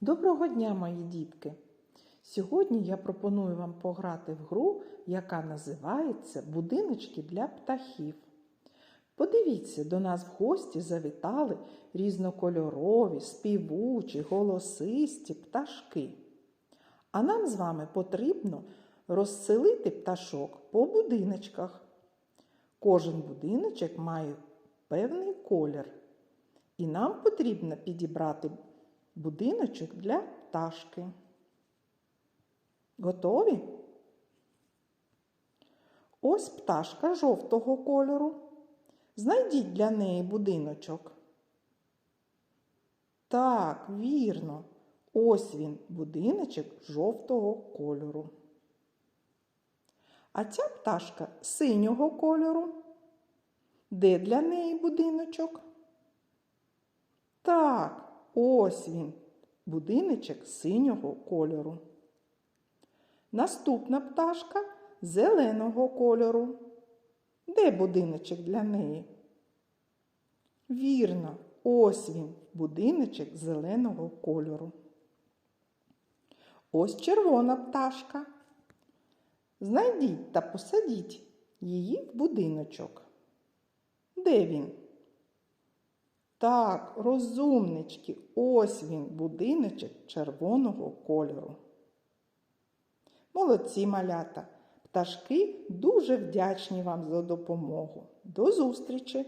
Доброго дня, мої дітки! Сьогодні я пропоную вам пограти в гру, яка називається Будиночки для птахів. Подивіться, до нас в гості завітали різнокольорові, співучі, голосисті пташки. А нам з вами потрібно розселити пташок по будиночках. Кожен будиночок має певний колір. І нам потрібно підібрати будиночок для пташки. Готові? Ось пташка жовтого кольору. Знайдіть для неї будиночок. Так, вірно. Ось він, будиночок жовтого кольору. А ця пташка синього кольору. Де для неї будиночок? Так, ось він, будиночок синього кольору. Наступна пташка зеленого кольору. Де будиночок для неї? Вірно, ось він, будиночок зеленого кольору. Ось червона пташка. Знайдіть та посадіть її в будиночок. Де він? Так, розумнички, ось він, будиночок червоного кольору. Молодці малята, пташки дуже вдячні вам за допомогу. До зустрічі!